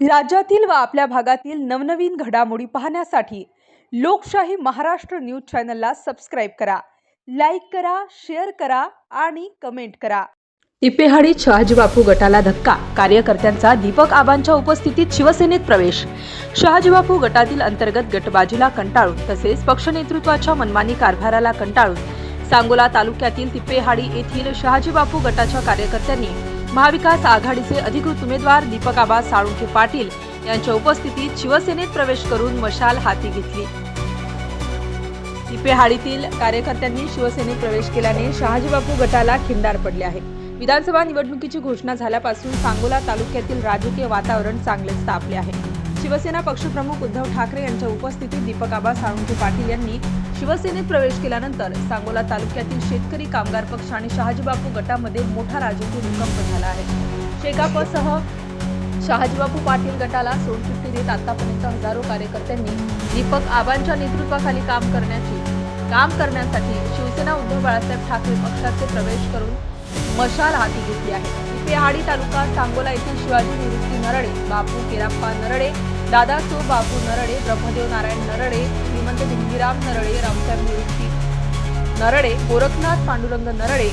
राज्यातील व आपल्या भागातील नवनवीन घडामोडी पाहण्यासाठी लोकशाही महाराष्ट्र न्यूज चॅनलला सबस्क्राईब करा लाईक करा शेअर करा आणि कमेंट करा. इपेहाडीत शहाजीबापू गटाला धक्का कार्यकर्त्यांचा दीपक आबांच्या उपस्थितीत शिवसेनेत प्रवेश. शहाजीबापू गटातील अंतर्गत गटबाजीला कंटाळून तसेच पक्षनेतृत्वाच्या मनमानी कारभाराला कंटाळून सांगोला तालुक्यातील तिप्पेहाडी येथील शहाजीबापू गटाच्या कार्यकर्त्यांनी महाविकास आघाडीचे अधिकृत उमेदवार दीपक आबा साळुंखे पाटील यांच्या उपस्थितीत शिवसेनेत प्रवेश करून मशाल हाती घेतली. तिपेहाडीतील कार्यकर्त्यांनी शिवसेनेत प्रवेश केल्याने शहाजीबापू गटाला खिंडार पडले आहे विधानसभा निवडणुकीची घोषणा झाल्यापासून सांगोला तालुक्यातील राजकीय वातावरण चांगलेच तापले आहे. शिवसेना पक्षप्रमुख उद्धव ठाकरे यांच्या उपस्थितीत दीपक आबा साळुंखे पाटील यांनी शिवसेनेत प्रवेश केल्यानंतर सांगोला तालुक्यातील शेतकरी कामगार पक्ष आणि शहाजीबापू गटामध्ये मोठा राजकीय भूकंप झाला आहे. शेकापसह शहाजीबापू पाटील गटाला सोडचिठ्ठी देत आतापर्यंत हजारो कार्यकर्त्यांनी दीपक आबांच्या नेतृत्वाखाली काम करण्याची काम करण्यासाठी शिवसेना उद्धव बाळासाहेब ठाकरे पक्षाचे प्रवेश करून मशाल हाती घेतली आहे. इपेहाडी तालुका सांगोला येथील शिवाजी निवृत्ती नरडे बापू केराप्पा नरडे दादा सो बापू नरडे ब्रह्मदेव नारायण नरडे श्रीमंत भिंगीराम नरडे रामसाहेब निवृत्ती नरडे गोरखनाथ पांडुरंग नरडे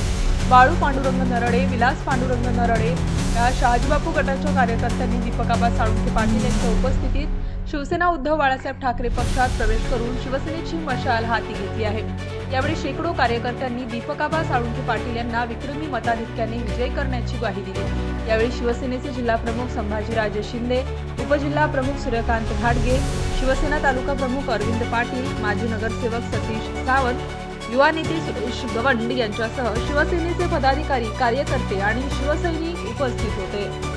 बाळू पांडुरंग नरडे विलास पांडुरंग नरडे या शहाजीबापू गटाच्या कार्यकर्त्यांनी दीपकाबा साळुंखे पाटील यांच्या उपस्थितीत शिवसेना उद्धव बाळासाहेब ठाकरे पक्षात प्रवेश करून शिवसेनेची मशाल हाती घेतली आहे. यावेळी शेकडो कार्यकर्त्यांनी दीपकाबा साळुंखे पाटील यांना विक्रमी मताधिक्याने विजय करण्याची ग्वाही दिली. यावेळी शिवसेनेचे जिल्हाप्रमुख संभाजीराजे शिंदे उपजिल्हा प्रमुख सूर्यकांत घाडगे शिवसेना तालुका प्रमुख अरविंद पाटील माजी नगरसेवक सतीश सावंत युवा नेते सुरेश गवंड यांच्यासह शिवसेनेचे पदाधिकारी कार्यकर्ते आणि शिवसैनिक उपस्थित होते.